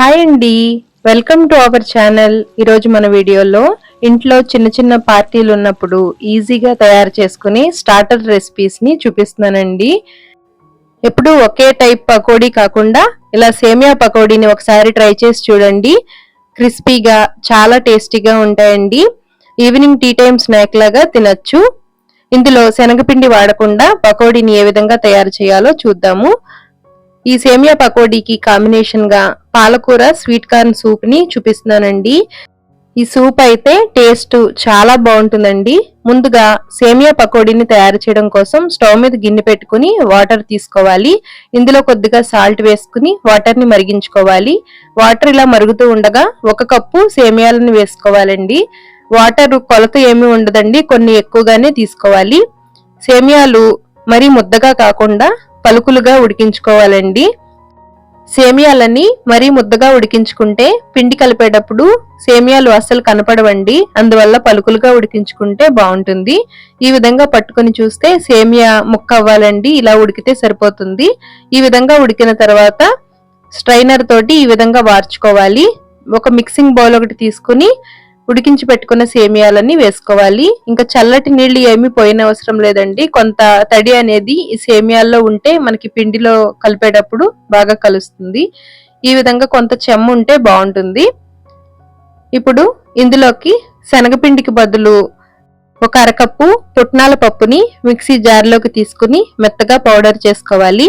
Hi అండి welcome to our channel ఈరోజు మన వీడియోలో ఇంట్లో చిన్న చిన్న పార్టీలు ఉన్నప్పుడు ఈజీగా తయారు చేసుకుని స్టార్టర్ రెసిపీస్ని చూపిస్తున్నానండి. ఎప్పుడు ఒకే టైప్ పకోడీ కాకుండా ఇలా సేమియా పకోడీని ఒకసారి ట్రై చేసి చూడండి. క్రిస్పీగా చాలా టేస్టీగా ఉంటాయండి. ఈవినింగ్ టీ టైం స్నాక్ లాగా తినచ్చు. ఇందులో శనగపిండి వాడకుండా పకోడీని ఏ విధంగా తయారు చేయాలో చూద్దాము. ఈ సేమియా పకోడీకి కాంబినేషన్గా పాలకూర స్వీట్ కార్న్ సూప్ని చూపిస్తున్నానండి. ఈ సూప్ అయితే టేస్ట్ చాలా బాగుంటుందండి. ముందుగా సేమియా పకోడీని తయారు చేయడం కోసం స్టవ్ మీద గిన్నె పెట్టుకుని వాటర్ తీసుకోవాలి. ఇందులో కొద్దిగా సాల్ట్ వేసుకుని వాటర్ని మరిగించుకోవాలి. వాటర్ ఇలా మరుగుతూ ఉండగా ఒక కప్పు సేమియాలను వేసుకోవాలండి. వాటర్ కొలత ఏమీ ఉండదండి కొన్ని ఎక్కువగానే తీసుకోవాలి. సేమియాలు మరి ముద్దగా కాకుండా పలుకులుగా ఉడికించుకోవాలండి. సేమియాలని మరీ ముద్దగా ఉడికించుకుంటే పిండి కలిపేటప్పుడు సేమియాలు అస్సలు కనపడవండి. అందువల్ల పలుకులుగా ఉడికించుకుంటే బాగుంటుంది. ఈ విధంగా పట్టుకొని చూస్తే సేమియా ముక్క అవ్వాలండి. ఇలా ఉడికితే సరిపోతుంది. ఈ విధంగా ఉడికిన తర్వాత స్ట్రైనర్ తోటి ఈ విధంగా వార్చుకోవాలి. ఒక మిక్సింగ్ బౌల్ ఒకటి తీసుకుని ఉడికించి పెట్టుకున్న సేమియాలన్నీ వేసుకోవాలి. ఇంకా చల్లటి నీళ్ళు ఏమీ పోయిన అవసరం లేదండి. కొంత తడి అనేది ఈ సేమియాల్లో ఉంటే మనకి పిండిలో కలిపేటప్పుడు బాగా కలుస్తుంది. ఈ విధంగా కొంత చెమ్ము ఉంటే బాగుంటుంది. ఇప్పుడు ఇందులోకి శనగపిండికి బదులు ఒక అరకప్పు పుట్నాల పప్పుని మిక్సీ జార్లోకి తీసుకుని మెత్తగా పౌడర్ చేసుకోవాలి.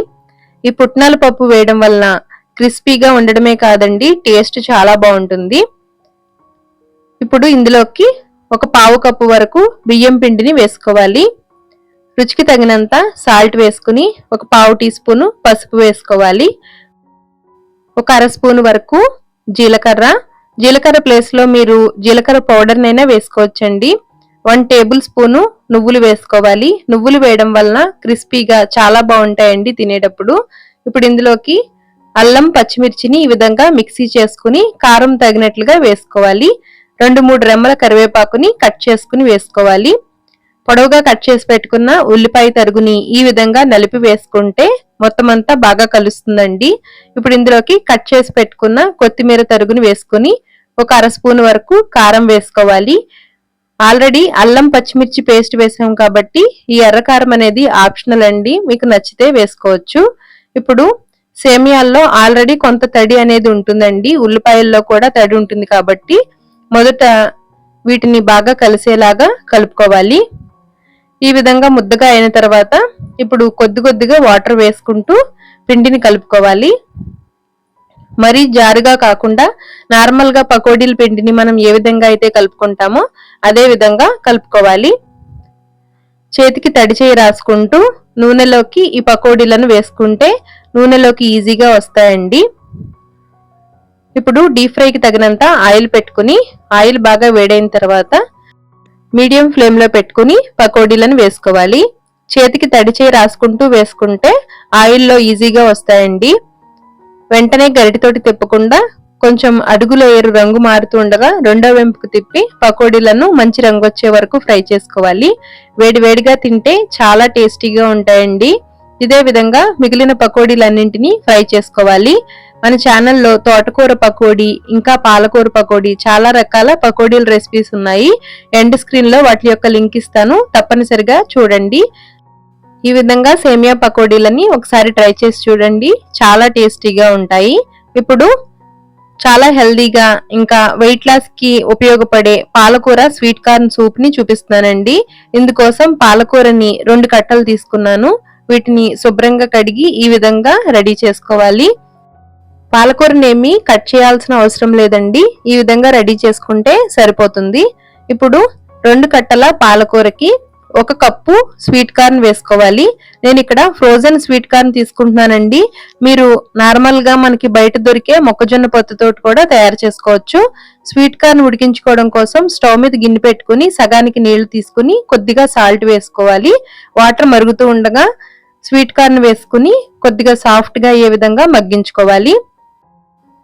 ఈ పుట్నాల పప్పు వేయడం వలన క్రిస్పీగా ఉండడమే కాదండి టేస్ట్ చాలా బాగుంటుంది. ఇప్పుడు ఇందులోకి ఒక పావు కప్పు వరకు బియ్యం పిండిని వేసుకోవాలి. రుచికి తగినంత సాల్ట్ వేసుకుని ఒక పావు టీ స్పూను పసుపు వేసుకోవాలి. ఒక అర స్పూన్ వరకు జీలకర్ర. జీలకర్ర ప్లేస్లో మీరు జీలకర్ర పౌడర్నైనా వేసుకోవచ్చండి. వన్ టేబుల్ స్పూను నువ్వులు వేసుకోవాలి. నువ్వులు వేయడం వలన క్రిస్పీగా చాలా బాగుంటాయండి తినేటప్పుడు. ఇప్పుడు ఇందులోకి అల్లం పచ్చిమిర్చిని ఈ విధంగా మిక్సీ చేసుకుని కారం తగినట్లుగా వేసుకోవాలి. రెండు మూడు రెమ్మల కరివేపాకుని కట్ చేసుకుని వేసుకోవాలి. పొడవుగా కట్ చేసి పెట్టుకున్న ఉల్లిపాయ తరుగుని ఈ విధంగా నలిపి వేసుకుంటే మొత్తం అంతా బాగా కలుస్తుందండి. ఇప్పుడు ఇందులోకి కట్ చేసి పెట్టుకున్న కొత్తిమీర తరుగుని వేసుకుని ఒక అర స్పూన్ వరకు కారం వేసుకోవాలి. ఆల్రెడీ అల్లం పచ్చిమిర్చి పేస్ట్ వేసాం కాబట్టి ఈ ఎర్రకారం అనేది ఆప్షనల్ అండి. మీకు నచ్చితే వేసుకోవచ్చు. ఇప్పుడు సేమియాల్లో ఆల్రెడీ కొంత తడి అనేది ఉంటుందండి. ఉల్లిపాయల్లో కూడా తడి ఉంటుంది కాబట్టి మొదట వీటిని బాగా కలిసేలాగా కలుపుకోవాలి. ఈ విధంగా ముద్దగా అయిన తర్వాత ఇప్పుడు కొద్ది కొద్దిగా వాటర్ వేసుకుంటూ పిండిని కలుపుకోవాలి. మరీ జారుగా కాకుండా నార్మల్గా పకోడీల పిండిని మనం ఏ విధంగా అయితే కలుపుకుంటామో అదే విధంగా కలుపుకోవాలి. చేతికి తడి చేయి రాసుకుంటూ నూనెలోకి ఈ పకోడీలను వేసుకుంటే నూనెలోకి ఈజీగా వస్తాయండి. ఇప్పుడు డీప్ ఫ్రైకి తగినంత ఆయిల్ పెట్టుకుని ఆయిల్ బాగా వేడైన తర్వాత మీడియం ఫ్లేమ్లో పెట్టుకుని పకోడీలను వేసుకోవాలి. చేతికి తడిచేయి రాసుకుంటూ వేసుకుంటే ఆయిల్లో ఈజీగా వస్తాయండి. వెంటనే గరిటితోటి తిప్పకుండా కొంచెం అడుగులో ఏరు రంగు మారుతూ ఉండగా రెండో వెంపుకు తిప్పి పకోడీలను మంచి రంగు వచ్చే వరకు ఫ్రై చేసుకోవాలి. వేడివేడిగా తింటే చాలా టేస్టీగా ఉంటాయండి. ఇదే విధంగా మిగిలిన పకోడీలన్నింటినీ ఫ్రై చేసుకోవాలి. మన ఛానల్లో తోటకూర పకోడీ ఇంకా పాలకూర పకోడీ చాలా రకాల పకోడీల రెసిపీస్ ఉన్నాయి. ఎండ్ స్క్రీన్లో వాటి యొక్క లింక్ ఇస్తాను. తప్పనిసరిగా చూడండి. ఈ విధంగా సేమియా పకోడీలని ఒకసారి ట్రై చేసి చూడండి. చాలా టేస్టీగా ఉంటాయి. ఇప్పుడు చాలా హెల్దీగా ఇంకా వెయిట్ లాస్కి ఉపయోగపడే పాలకూర స్వీట్ కార్న్ సూప్ని చూపిస్తున్నానండి. ఇందుకోసం పాలకూరని రెండు కట్టలు తీసుకున్నాను. వీటిని శుభ్రంగా కడిగి ఈ విధంగా రెడీ చేసుకోవాలి. పాలకూరనేమి కట్ చేయాల్సిన అవసరం లేదండి. ఈ విధంగా రెడీ చేసుకుంటే సరిపోతుంది. ఇప్పుడు రెండు కట్టల పాలకూరకి ఒక కప్పు స్వీట్ కార్న్ వేసుకోవాలి. నేను ఇక్కడ ఫ్రోజన్ స్వీట్ కార్న్ తీసుకుంటున్నానండి. మీరు నార్మల్గా మనకి బయట దొరికే మొక్కజొన్న పొత్తుతో కూడా తయారు చేసుకోవచ్చు. స్వీట్ కార్న్ ఉడికించుకోవడం కోసం స్టవ్ మీద గిన్నె పెట్టుకుని సగానికి నీళ్ళు తీసుకుని కొద్దిగా సాల్ట్ వేసుకోవాలి. వాటర్ మరుగుతూ ఉండగా స్వీట్ కార్న్ వేసుకుని కొద్దిగా సాఫ్ట్గా ఏ అయ్యే విధంగా మగ్గించుకోవాలి.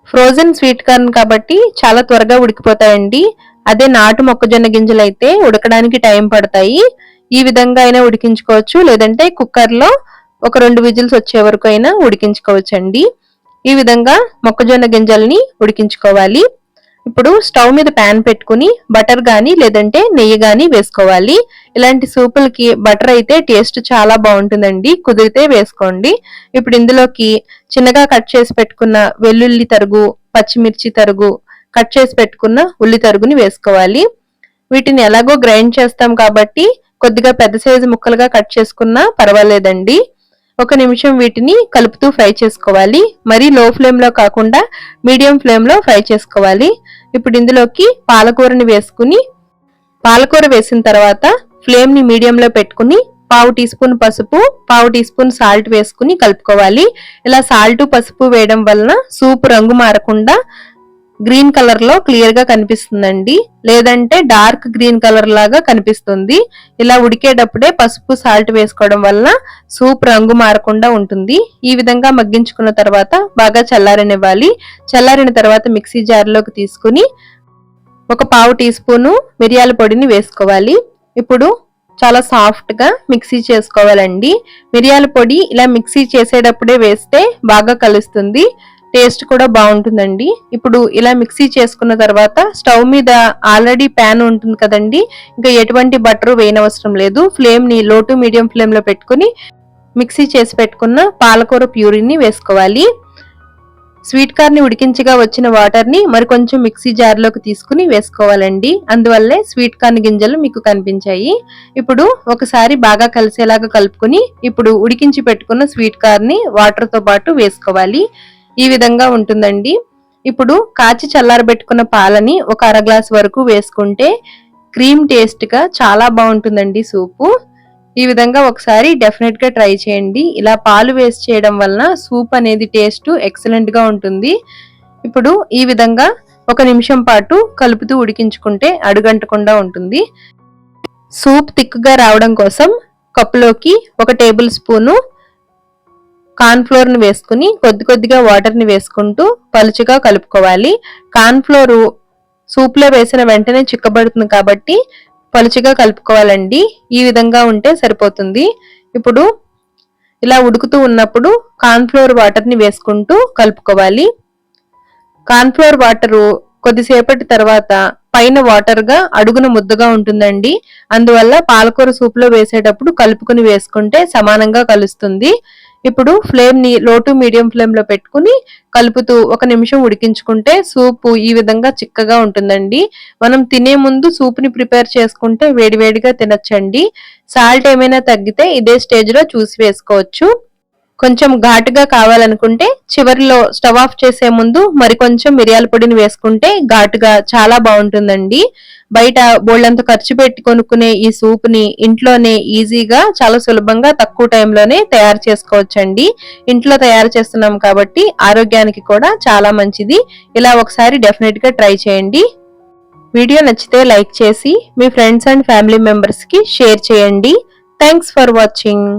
ఫ్రోజన్ స్వీట్ కార్న్ కాబట్టి చాలా త్వరగా ఉడికిపోతాయండి. అదే నాటు మొక్కజొన్న గింజలు అయితే ఉడకడానికి టైం పడతాయి. ఈ విధంగా అయినా ఉడికించుకోవచ్చు. లేదంటే కుక్కర్లో ఒక రెండు విజిల్స్ వచ్చే వరకు అయినా ఉడికించుకోవచ్చు అండి ఈ విధంగా మొక్కజొన్న గింజల్ని ఉడికించుకోవాలి. ఇప్పుడు స్టవ్ మీద ప్యాన్ పెట్టుకుని బటర్ గాని లేదంటే నెయ్యి గాని వేసుకోవాలి. ఇలాంటి సూపులకి బటర్ అయితే టేస్ట్ చాలా బాగుంటుందండి. కుదిరితే వేసుకోండి. ఇప్పుడు ఇందులోకి చిన్నగా కట్ చేసి పెట్టుకున్న వెల్లుల్లి తరుగు పచ్చిమిర్చి తరుగు కట్ చేసి పెట్టుకున్న ఉల్లి తరుగుని వేసుకోవాలి. వీటిని ఎలాగో గ్రైండ్ చేస్తాం కాబట్టి కొద్దిగా పెద్ద సైజు ముక్కలుగా కట్ చేసుకున్నా పర్వాలేదండి. ఒక నిమిషం వీటిని కలుపుతూ ఫ్రై చేసుకోవాలి. మరీ లో ఫ్లేమ్లో కాకుండా మీడియం ఫ్లేమ్లో ఫ్రై చేసుకోవాలి. ఇప్పుడు ఇందులోకి పాలకూరని వేసుకుని పాలకూర వేసిన తర్వాత ఫ్లేమ్ని మీడియంలో పెట్టుకుని పావు టీ స్పూన్ పసుపు పావు టీ స్పూన్ సాల్ట్ వేసుకుని కలుపుకోవాలి. ఇలా సాల్ట్ పసుపు వేయడం వలన సూప్ రంగు మారకుండా గ్రీన్ కలర్లో క్లియర్గా కనిపిస్తుందండి. లేదంటే డార్క్ గ్రీన్ కలర్ లాగా కనిపిస్తుంది. ఇలా ఉడికేటప్పుడే పసుపు సాల్ట్ వేసుకోవడం వల్ల సూప్ రంగు మారకుండా ఉంటుంది. ఈ విధంగా మగ్గించుకున్న తర్వాత బాగా చల్లారనివ్వాలి. చల్లారిన తర్వాత మిక్సీ జార్లోకి తీసుకుని ఒక పావు టీ స్పూను మిరియాల పొడిని వేసుకోవాలి. ఇప్పుడు చాలా సాఫ్ట్గా మిక్సీ చేసుకోవాలండి. మిరియాల పొడి ఇలా మిక్సీ చేసేటప్పుడే వేస్తే బాగా కలుస్తుంది. టేస్ట్ కూడా బాగుంటుందండి. ఇప్పుడు ఇలా మిక్సీ చేసుకున్న తర్వాత స్టవ్ మీద ఆల్రెడీ ప్యాన్ ఉంటుంది కదండి. ఇంకా ఎటువంటి బటర్ వేయనవసరం లేదు. ఫ్లేమ్ని లో టు మీడియం ఫ్లేమ్లో పెట్టుకుని మిక్సీ చేసి పెట్టుకున్న పాలకూర ప్యూరీని వేసుకోవాలి. స్వీట్ కార్ని ఉడికించగా వచ్చిన వాటర్ని మరి మరికొంచెం మిక్సీ జార్లోకి తీసుకుని వేసుకోవాలండి. అందువల్లే స్వీట్ కార్న్ గింజలు మీకు కనిపించాయి. ఇప్పుడు ఒకసారి బాగా కలిసేలాగా కలుపుకుని ఇప్పుడు ఉడికించి పెట్టుకున్న స్వీట్ కార్ని వాటర్తో పాటు వేసుకోవాలి. ఈ విధంగా ఉంటుందండి. ఇప్పుడు కాచి చల్లారబెట్టుకున్న పాలని ఒక అర గ్లాస్ వరకు వేసుకుంటే క్రీమ్ టేస్ట్గా చాలా బాగుంటుందండి సూపు. ఈ విధంగా ఒకసారి డెఫినెట్గా ట్రై చేయండి. ఇలా పాలు వేస్ట్ చేయడం వలన సూప్ అనేది టేస్ట్ ఎక్సలెంట్గా ఉంటుంది. ఇప్పుడు ఈ విధంగా ఒక నిమిషం పాటు కలుపుతూ ఉడికించుకుంటే అడుగంటకుండా ఉంటుంది. సూప్ తిక్కుగా రావడం కోసం కప్పులోకి ఒక టేబుల్ స్పూను కాన్ఫ్లోర్ని ని వేసుకుని కొద్ది కొద్దిగా వాటర్ని వేసుకుంటూ పలుచగా కలుపుకోవాలి. కాన్ఫ్లోరు సూప్లో సూప్లో వేసిన వెంటనే చిక్కబడుతుంది కాబట్టి పలుచగా కలుపుకోవాలండి. ఈ విధంగా ఉంటే సరిపోతుంది. ఇప్పుడు ఇలా ఉడుకుతూ ఉన్నప్పుడు కాన్ఫ్లోర్ వాటర్ని వాటర్ని వేసుకుంటూ కలుపుకోవాలి. కాన్ఫ్లోర్ వాటరు కొద్దిసేపటి తర్వాత పైన వాటర్గా అడుగున ముద్దగా ఉంటుందండి. అందువల్ల పాలకూర సూప్లో వేసేటప్పుడు కలుపుకుని వేసుకుంటే సమానంగా కలుస్తుంది. ఇప్పుడు ఫ్లేమ్ని లో టు మీడియం ఫ్లేమ్లో పెట్టుకుని కలుపుతూ ఒక నిమిషం ఉడికించుకుంటే సూప్ ఈ విధంగా చిక్కగా ఉంటుందండి. మనం తినే ముందు సూప్ని ప్రిపేర్ చేసుకుంటే వేడివేడిగా తినచ్చండి. సాల్ట్ ఏమైనా తగ్గితే ఇదే స్టేజ్లో చూసి వేసుకోవచ్చు. కొంచెం ఘాటుగా కావాలనుకుంటే చివరిలో స్టవ్ ఆఫ్ చేసే ముందు మరికొంచెం మిరియాల పొడిని వేసుకుంటే ఘాటుగా చాలా బాగుంటుందండి. బయట బోళ్ళంత ఖర్చు పెట్టి కొనుక్కునే ఈ సూప్ని ఇంట్లోనే ఈజీగా చాలా సులభంగా తక్కువ టైంలోనే తయారు చేసుకోవచ్చండి. ఇంట్లో తయారు చేస్తున్నాం కాబట్టి ఆరోగ్యానికి కూడా చాలా మంచిది. ఇలా ఒకసారి డెఫినెట్గా ట్రై చేయండి. వీడియో నచ్చితే లైక్ చేసి మీ ఫ్రెండ్స్ అండ్ ఫ్యామిలీ మెంబర్స్కి షేర్ చేయండి. Thanks for watching.